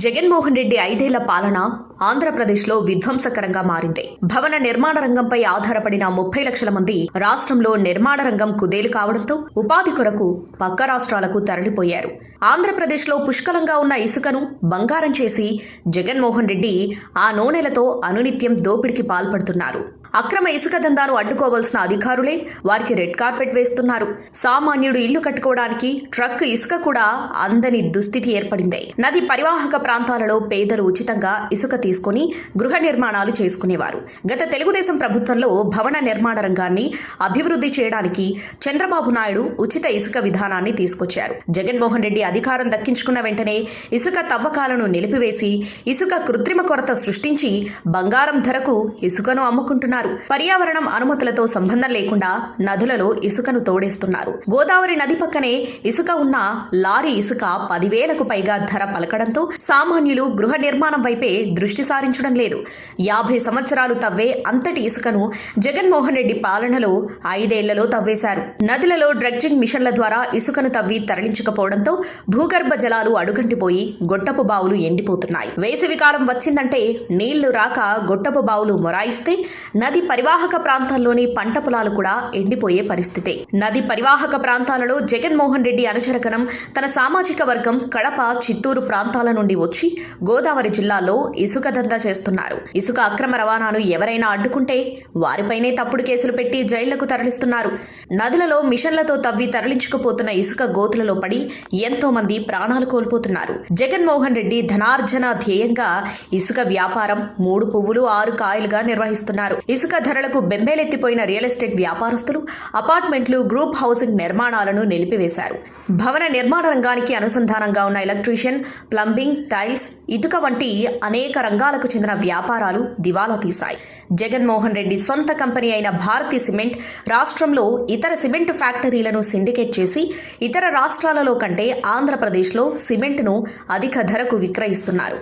జగన్మోహన్ రెడ్డి ఐదేళ్ళ పాలన ఆంధ్రప్రదేశ్లో విధ్వంసకరంగా మారింది. భవన నిర్మాణ రంగంపై ఆధారపడిన ముప్పై లక్షల మంది రాష్ట్రంలో నిర్మాణ రంగం కుదేలు కావడంతో ఉపాధి కొరకు పక్క రాష్ట్రాలకు తరలిపోయారు. ఆంధ్రప్రదేశ్లో పుష్కలంగా ఉన్న ఇసుకను బంగారం చేసి జగన్మోహన్ రెడ్డి ఆ నూనెలతో అనునిత్యం దోపిడికి పాల్పడుతున్నారు. అక్రమ ఇసుక దందాను అడ్డుకోవాల్సిన అధికారులే వారికి రెడ్ కార్పెట్ వేస్తున్నారు. సామాన్యుడు ఇల్లు కట్టుకోవడానికి ట్రక్ ఇసుక కూడా అందని దుస్థితి ఏర్పడింది. నది పరివాహక ప్రాంతాలలో పేదలు ఉచితంగా ఇసుక తీసుకుని గృహ నిర్మాణాలు చేసుకునేవారు. గత తెలుగుదేశం ప్రభుత్వంలో భవన నిర్మాణ రంగాన్ని అభివృద్ధి చేయడానికి చంద్రబాబు నాయుడు ఉచిత ఇసుక విధానాన్ని తీసుకొచ్చారు. జగన్మోహన్ రెడ్డి అధికారం దక్కించుకున్న వెంటనే ఇసుక తవ్వకాలను నిలిపివేసి ఇసుక కృత్రిమ కొరత సృష్టించి బంగారం ధరకు ఇసుకను అమ్ముకుంటున్నారు. పర్యావరణం అనుమతులతో సంబంధం లేకుండా నదులలో ఇసుకను తోడేస్తున్నారు. గోదావరి నది పక్కనే ఇసుక ఉన్న లారీ ఇసుక పదివేలకు పైగా ధర పలకడంతో సామాన్యులు గృహ నిర్మాణం వైపే దృష్టి సారించడం లేదు. యాభై సంవత్సరాలు తవ్వే అంతటి ఇసుకను జగన్మోహన్ రెడ్డి పాలనలో ఐదేళ్ళలో తవ్వేశారు. నదులలో డ్రగ్జింగ్ మిషన్ల ద్వారా ఇసుకను తవ్వి తరలించకపోవడంతో భూగర్భ జలాలు అడుగంటిపోయి గొట్టపు బావులు ఎండిపోతున్నాయి. వేసవికాలం వచ్చిందంటే నీళ్ళు రాక గొట్టపు బావులు మొరాయిస్తే నది పరివాహక ప్రాంతాల్లోని పంట పొలాలు కూడా ఎండిపోయే పరిస్థితి. నది పరివాహక ప్రాంతాలలో జగన్మోహన్ రెడ్డి అనుచరకనం తన సామాజిక వర్గం కడప చిత్తూరు ప్రాంతాల నుండి వచ్చి గోదావరి జిల్లాలో ఇసుక దందా చేస్తున్నారు. ఇసుక అక్రమ రవాణాను ఎవరైనా అడ్డుకుంటే వారిపైనే తప్పుడు కేసులు పెట్టి జైళ్ళకు తరలిస్తున్నారు. నదులలో మిషన్లతో తవ్వి తరలించుకుపోతున్న ఇసుక గోతులలో పడి ఎంతో మంది ప్రాణాలు కోల్పోతున్నారు. జగన్మోహన్ రెడ్డి ధనార్జన ధ్యేయంగా ఇసుక వ్యాపారం మూడు పువ్వులు ఆరు కాయలుగా నిర్వహిస్తున్నారు. ఇసుక ధరలకు బెంబేలెత్తిపోయిన రియల్ ఎస్టేట్ వ్యాపారస్తులు అపార్ట్మెంట్లు గ్రూప్ హౌసింగ్ నిర్మాణాలను నిలిపివేశారు. భవన నిర్మాణ రంగానికి అనుసంధానంగా ఉన్న ఎలక్ట్రీషియన్ ప్లంబింగ్ టైల్స్ ఇటుక వంటి అనేక రంగాలకు చెందిన వ్యాపారాలు దివాలా తీశాయి. జగన్మోహన్ రెడ్డి సొంత కంపెనీ అయిన భారతి సిమెంట్ రాష్ట్రంలో ఇతర సిమెంట్ ఫ్యాక్టరీలను సిండికేట్ చేసి ఇతర రాష్ట్రాలలో కంటే ఆంధ్రప్రదేశ్లో సిమెంట్ను అధిక ధరకు విక్రయిస్తున్నారు.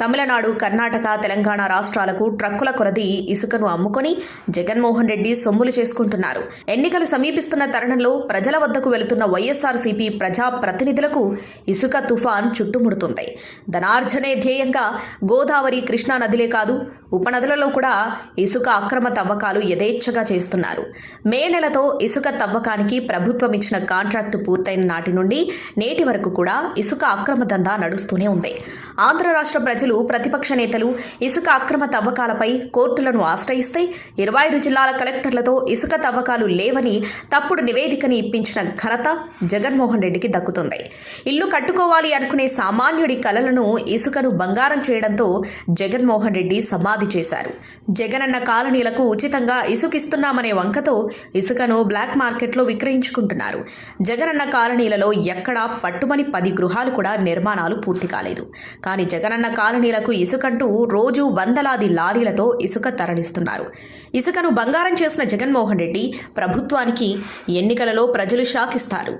తమిళనాడు కర్ణాటక తెలంగాణ రాష్ట్రాలకు ట్రక్కుల కొరది ఇసుకను అమ్ముకొని జగన్మోహన్ రెడ్డి సొమ్ములు చేసుకుంటున్నారు. ఎన్నికలు సమీపిస్తున్న తరుణంలో ప్రజల వద్దకు వెళుతున్న వైఎస్ఆర్సీపీ ప్రజా ప్రతినిధులకు ఇసుక తుఫాన్ చుట్టుముడుతుంది. ధనార్జనే ధ్యేయంగా గోదావరి కృష్ణా నదిలే కాదు ఉపనదులలో కూడా ఇసుక అక్రమ తవ్వకాలు యథేచ్ఛగా చేస్తున్నారు. మే నెలతో ఇసుక తవ్వకానికి ప్రభుత్వం ఇచ్చిన కాంట్రాక్టు పూర్తయిన నాటి నుండి నేటి వరకు కూడా ఇసుక అక్రమ దందా నడుస్తూనే ఉంది. ఆంధ్ర రాష్ట్ర ప్రజలు ప్రతిపక్ష నేతలు ఇసుక అక్రమ తవ్వకాలపై కోర్టులను ఆశ్రయిస్తే ఇరవై ఐదు జిల్లాల కలెక్టర్లతో ఇసుక తవ్వకాలు లేవని తప్పుడు నివేదికని ఇప్పించిన ఘనత జగన్మోహన్ రెడ్డికి దక్కుతుంది. ఇల్లు కట్టుకోవాలి అనుకునే సామాన్యుడి కలలను ఇసుకను బంగారం చేయడంతో జగన్మోహన్ రెడ్డి సమాధి చేశారు. జగనన్న కాలనీలకు ఉచితంగా ఇసుకిస్తున్నామనే వంకతో ఇసుకను బ్లాక్ మార్కెట్లో విక్రయించుకుంటున్నారు. జగనన్న కాలనీలలో ఎక్కడా పట్టుమని పది గృహాలు కూడా నిర్మాణాలు పూర్తి కాలేదు. కానీ జగనన్న కాలనీలకు ఇసుకంటూ రోజు వందలాది లారీలతో ఇసుక తరలిస్తున్నారు. ఇసుకను బంగారం చేసిన జగన్మోహన్ రెడ్డి ప్రభుత్వానికి ఎన్నికలలో ప్రజలు షాకిస్తారు.